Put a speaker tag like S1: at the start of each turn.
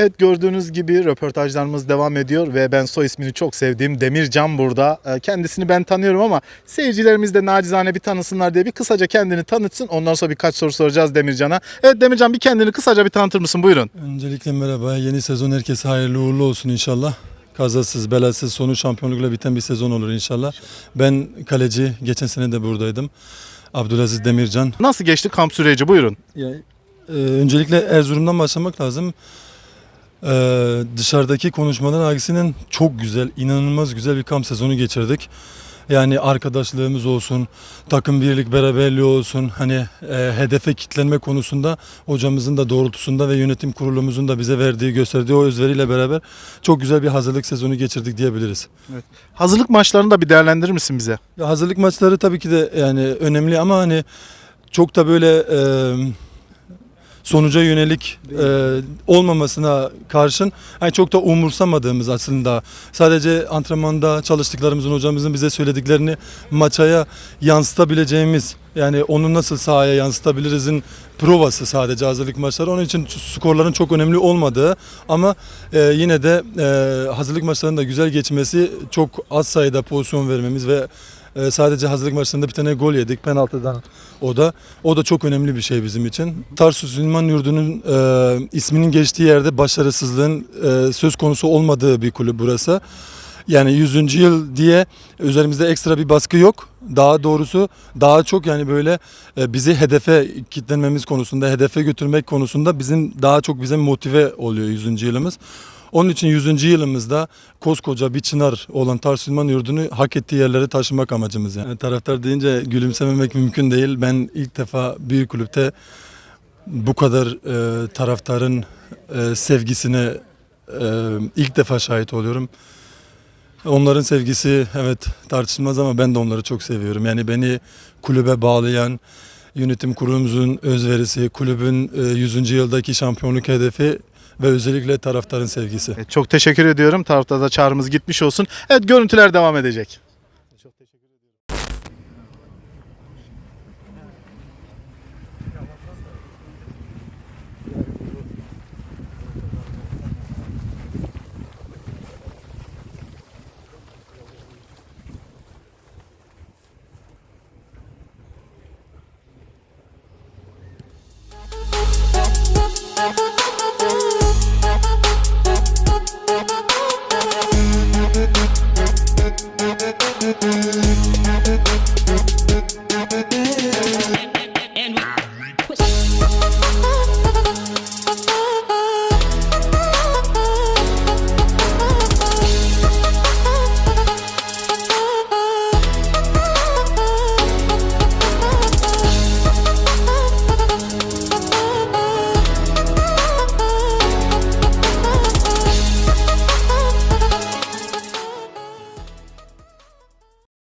S1: Evet gördüğünüz gibi röportajlarımız devam ediyor ve ben soy ismini çok sevdiğim Demircan burada. Ee, Kendisini ben tanıyorum ama seyircilerimiz de nacizane bir tanısınlar diye bir kısaca kendini tanıtsın. Ondan sonra birkaç soru soracağız Demircan'a. Evet Demircan bir kendini kısaca bir tanıtır mısın? Buyurun.
S2: Öncelikle merhaba. Yeni sezon herkese hayırlı uğurlu olsun inşallah. Kazasız, belasız, sonu şampiyonlukla biten bir sezon olur inşallah. Ben kaleci, geçen sene de buradaydım. Abdülaziz Demircan.
S1: Nasıl geçti kamp süreci? Buyurun.
S2: Ya, e, öncelikle Erzurum'dan başlamak lazım. E, dışarıdaki konuşmaların aksine çok güzel, inanılmaz güzel bir kamp sezonu geçirdik. Yani arkadaşlığımız olsun, takım birlik beraberliği olsun, hani e, hedefe kitlenme konusunda hocamızın da doğrultusunda ve yönetim kurulumuzun da bize verdiği, gösterdiği o özveriyle beraber çok güzel bir hazırlık sezonu geçirdik diyebiliriz.
S1: Hazırlık maçlarını da bir değerlendirir misin bize?
S2: Ya hazırlık maçları tabii ki de yani önemli ama hani çok da böyle e, sonuca yönelik e, olmamasına karşın hani çok da umursamadığımız aslında. Sadece antrenmanda çalıştıklarımızın hocamızın bize söylediklerini maçaya yansıtabileceğimiz yani onu nasıl sahaya yansıtabilirizin provası sadece hazırlık maçları. Onun için skorların çok önemli olmadığı ama e, yine de e, hazırlık maçlarının da güzel geçmesi çok az sayıda pozisyon vermemiz ve e, sadece hazırlık maçlarında bir tane gol yedik penaltıdan o da o da çok önemli bir şey bizim için. Tarsus Ünvan Yurdu'nun e, isminin geçtiği yerde başarısızlığın e, söz konusu olmadığı bir kulüp burası. Yani 100. yıl diye üzerimizde ekstra bir baskı yok. Daha doğrusu daha çok yani böyle e, bizi hedefe kitlenmemiz konusunda, hedefe götürmek konusunda bizim daha çok bize motive oluyor 100. yılımız. Onun için 100. yılımızda koskoca bir çınar olan Tarsus İlman Yurdu'nu hak ettiği yerlere taşımak amacımız. Yani. taraftar deyince gülümsememek mümkün değil. Ben ilk defa büyük kulüpte bu kadar e, taraftarın e, sevgisine e, ilk defa şahit oluyorum. Onların sevgisi evet tartışılmaz ama ben de onları çok seviyorum. Yani beni kulübe bağlayan yönetim kurulumuzun özverisi, kulübün e, 100. yıldaki şampiyonluk hedefi ve özellikle taraftarın sevgisi.
S1: Evet, çok teşekkür ediyorum. Tarafta da çağrımız gitmiş olsun. Evet görüntüler devam edecek.